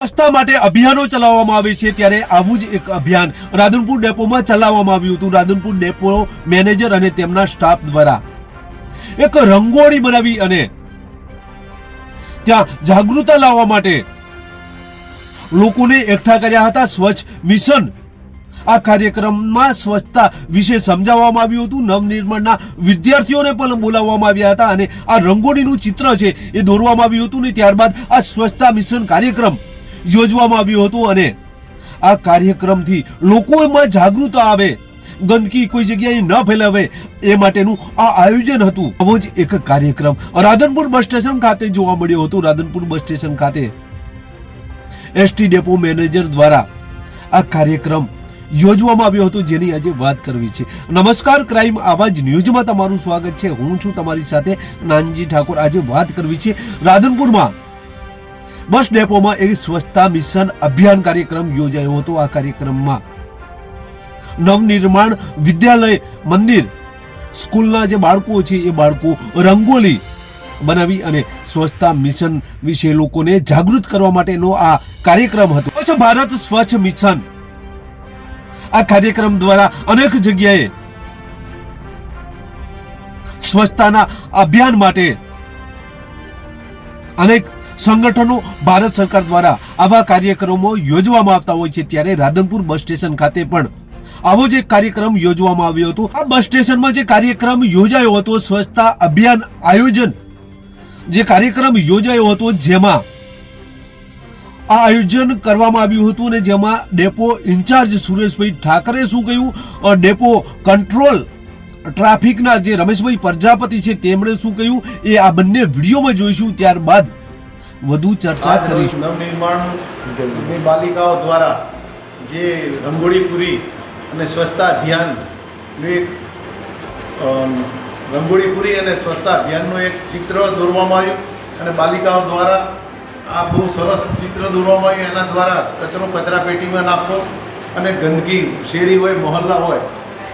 સ્વચ્છતા માટે અભિયાનો ચલાવવામાં આવે છે ત્યારે આવું જ એક અભિયાન રાધનપુર ડેપોમાં ચલાવવામાં આવ્યું હતું. રાધનપુર ડેપો મેનેજર અને તેમના સ્ટાફ દ્વારા એક રંગોળી બનાવી અને ત્યાં જાગૃતતા લાવવા માટે લોકોને એકઠા કર્યા હતા. સ્વચ્છ મિશન આ કાર્યક્રમમાં સ્વચ્છતા વિશે સમજાવવામાં આવ્યું હતું. નવનિર્માણના વિદ્યાર્થીઓને પણ બોલાવવામાં આવ્યા હતા અને આ રંગોળીનું ચિત્ર છે એ દોરવામાં આવ્યું હતું ને ત્યારબાદ આ સ્વચ્છતા મિશન કાર્યક્રમ યોજવામાં આવ્યું હતું અને આ કાર્યક્રમથી લોકોમાં જાગૃતતા આવે. ગંદકી કોઈ જગ્યાએ ન ફેલાવે એ માટેનું આ આયોજન હતું. આવો જ એક કાર્યક્રમ રાધનપુર બસ સ્ટેશન ખાતે જોવા મળ્યો હતો. રાધનપુર બસ સ્ટેશન ખાતે એસટી ડેપો મેનેજર દ્વારા આ કાર્યક્રમ યોજવામાં આવ્યો હતો જેની આજે વાત કરવી છે. નમસ્કાર, ક્રાઇમ આવાજ ન્યૂઝમાં તમારું સ્વાગત છે. હું છું તમારી સાથે નાનજી ઠાકોર. આજે વાત કરવી છે રાધનપુરમાં બસ ડેપોમાં એક સ્વચ્છતા મિશન અભિયાન કાર્યક્રમ યોજાયો હતો. આ કાર્યક્રમમાં નવનિર્માણ વિદ્યાલય મંદિર, સ્કૂલના જે બાળકો છે એ બાળકો રંગોલી બનાવી અને સ્વચ્છતા મિશન વિશે લોકોને જાગૃત કરવા માટેનો આ કાર્યક્રમ હતો. સ્વચ્છ ભારત, સ્વચ્છ મિશન. આ કાર્યક્રમ દ્વારા અનેક જગ્યાએ સ્વચ્છતાના અભિયાન માટે અનેક સંગઠનો ભારત સરકાર દ્વારા આવા કાર્યક્રમો યોજવામાં આવતા હોય છે ત્યારે રાધનપુર બસ સ્ટેશન ખાતે પણ આવો જ કાર્યક્રમ યોજવામાં આવ્યો હતો. આ બસ સ્ટેશનમાં જે કાર્યક્રમ યોજાયો હતો, સ્વચ્છતા અભિયાન આયોજન જે કાર્યક્રમ યોજાયો હતો, જેમાં આ આયોજન કરવામાં આવ્યું હતું અને જેમાં ડેપો ઇન્ચાર્જ સુરેશભાઈ ઠાકરે શું કહ્યું? ડેપો કંટ્રોલ ટ્રાફિકના જે રમેશભાઈ પ્રજાપતિ છે, તેમણે શું કહ્યું? એ આ બંને વિડીયોમાં જોઈશું. ત્યારબાદ વધુ ચર્ચા કરીશું. નવનિર્માણની બાલિકાઓ દ્વારા જે રંગોળીપુરી અને સ્વચ્છતા અભિયાનનું એક રંગોળીપુરી અને સ્વચ્છતા અભિયાનનું એક ચિત્ર દોરવામાં આવ્યું અને બાલિકાઓ દ્વારા આ બહુ સરસ ચિત્ર દોરવામાં આવ્યું. એના દ્વારા કચરો કચરા પેટીમાં નાખવો અને ગંદકી શેરી હોય મહોલ્લા હોય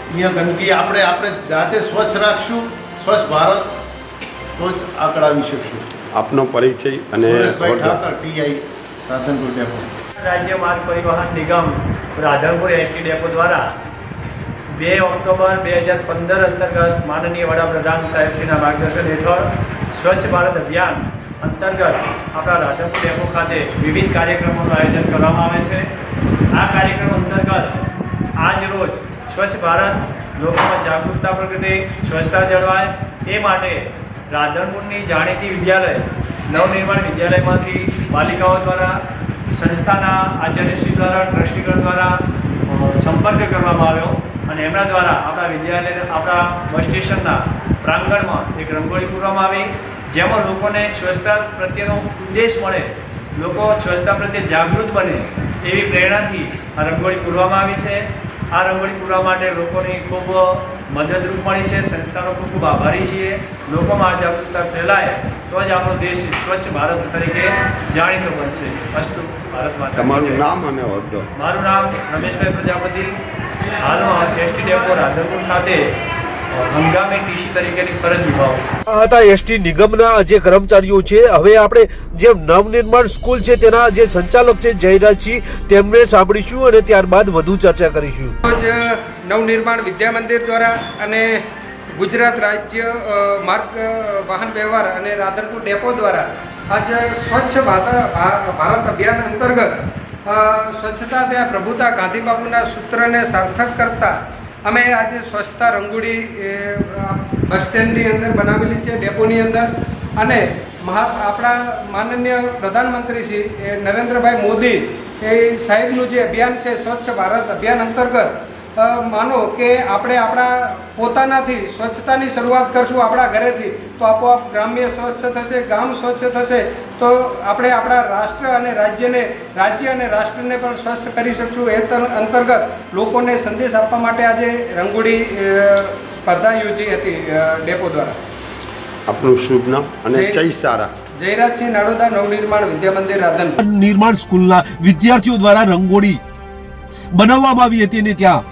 અહીંયા ગંદકી આપણે આપણે જાતે સ્વચ્છ રાખશું. સ્વચ્છ ભારત તો જ આગળ આવી શકશું. આપનો પરિચય અને રાધનપુર ડેપો. રાજ્ય માર્ગ પરિવહન નિગમ રાધનપુર એસટી ડેપો દ્વારા બે ઓક્ટોબર બે હજાર પંદર અંતર્ગત માનનીય વડાપ્રધાન સાહેબશ્રીના માર્ગદર્શન હેઠળ સ્વચ્છ ભારત અભિયાન અંતર્ગત આપણા રાધનપુર ડેપો ખાતે વિવિધ કાર્યક્રમોનું આયોજન કરવામાં આવે છે. આ કાર્યક્રમ અંતર્ગત આજ રોજ સ્વચ્છ ભારત લોકોમાં જાગૃતતા પ્રગટે સ્વચ્છતા જળવાય એ માટે રાધનપુરની જાણીતી વિદ્યાલય, નવનિર્માણ વિદ્યાલયમાંથી બાલિકાઓ દ્વારા, સંસ્થાના આચાર્યશ્રી દ્વારા, ટ્રસ્ટીગણ દ્વારા સંપર્ક કરવામાં આવ્યો અને એમના દ્વારા આપણા વિદ્યાલય આપણા બસ સ્ટેશનના પ્રાંગણમાં એક રંગોળી પૂરવામાં આવી, જેમાં લોકોને સ્વચ્છતા પ્રત્યેનો ઉદ્દેશ મળે, લોકો સ્વચ્છતા પ્રત્યે જાગૃત બને એવી પ્રેરણાથી આ રંગોળી પૂરવામાં આવી છે. આ રંગોળી પૂરવા માટે લોકોની ખૂબ મદદરૂપ મળી છે સંસ્થાનો ખૂબ ખૂબ આભારી છીએ. લોકોમાં આ જાગૃતતા ફેલાય તો જ આપણો દેશ સ્વચ્છ ભારત તરીકે જાણીતો બનશે અસ્તુ ભારત તમારું નામ અને મારું નામ રમેશભાઈ પ્રજાપતિ. હાલમાં એસટી ડેપો રાધનપુર ખાતે હંગામી ટીસી તરીકેની ફરજ નિભાવું છું. આ હતા એસટી નિગમના જે કર્મચારીઓ છે. હવે આપણે જે નવનિર્માણ સ્કૂલ છે તેના જે સંચાલક છે જયરાજસિંહ તેમને સાંભળીશું અને ત્યારબાદ વધુ ચર્ચા કરીશું. રોજ નવનિર્માણ વિદ્યા મંદિર દ્વારા અને ગુજરાત રાજ્ય માર્ગ વાહન વ્યવહાર અને રાધનપુર ડેપો દ્વારા આજે સ્વચ્છ ભારત ભારત અભિયાન અંતર્ગત સ્વચ્છતા ત્યાં પ્રભુતા ગાંધી બાપુના સૂત્રને સાર્થક કરતા અમે આજે સ્વચ્છતા રંગોળી બસ સ્ટેન્ડની અંદર બનાવેલી છે, ડેપોની અંદર. અને મહા, આપણા માનનીય પ્રધાનમંત્રી શ્રી નરેન્દ્રભાઈ મોદી એ સાહેબનું જે અભિયાન છે, સ્વચ્છ ભારત અભિયાન અંતર્ગત માનો કે આપણે આપણા પોતાનાથી સ્વચ્છતાની શરૂઆત કરશું આપણા ઘરેથી તો આપોઆપ ગ્રામ્ય સ્વચ્છ થશે ગામ સ્વચ્છ થશે તો આપણે આપણા રાષ્ટ્ર અને રાજ્યને રાજ્ય અને રાષ્ટ્રને પણ સ્વચ્છ કરી શકશું. એ અંતર્ગત લોકોને સંદેશ આપવા માટે આજે રંગોળી સ્પર્ધા યોજી હતી ડેપો દ્વારા. આપનું શુભ નામ અને જય- જય સારા. જયરાજસિંહ નાડોદા નવનિર્માણ વિદ્યા મંદિર રાધન નિર્માણ સ્કૂલના વિદ્યાર્થીઓ દ્વારા રંગોળી બનાવવામાં આવી હતી અને ત્યાં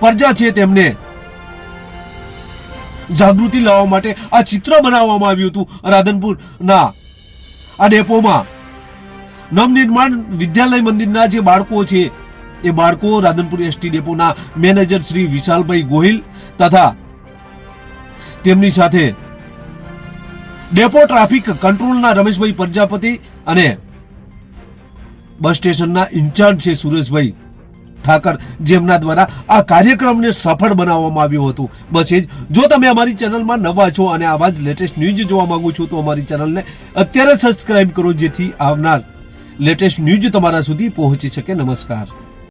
પ્રજા છે તેમને. જાગૃતિ લાવવા માટે આ ચિત્ર બનાવવામાં આવ્યું હતું રાધનપુરના આ ડેપોમાં. નવનિર્માણ વિદ્યાલય મંદિરના જે બાળકો છે, એ બાળકો રાધનપુર એસટી ડેપોના મેનેજર શ્રી વિશાલભાઈ ગોહિલ તથા તેમની સાથે. ડેપો ટ્રાફિક કંટ્રોલના રમેશભાઈ પ્રજાપતિ અને બસ સ્ટેશનના ઇન્ચાર્જ છે સુરેશભાઈ. ઠાકર, જેમના દ્વારા આ કાર્યક્રમને સફળ બનાવવામાં આવ્યું હતું. બસ એ જ. જો તમે અમારી ચેનલમાં નવા છો અને આવા જ લેટેસ્ટ ન્યૂઝ જોવા માંગો છો, તો અમારી ચેનલને અત્યારે સબસ્ક્રાઇબ કરો, જેથી આવનાર લેટેસ્ટ ન્યૂઝ તમારા સુધી પહોંચી શકે. નમસ્કાર.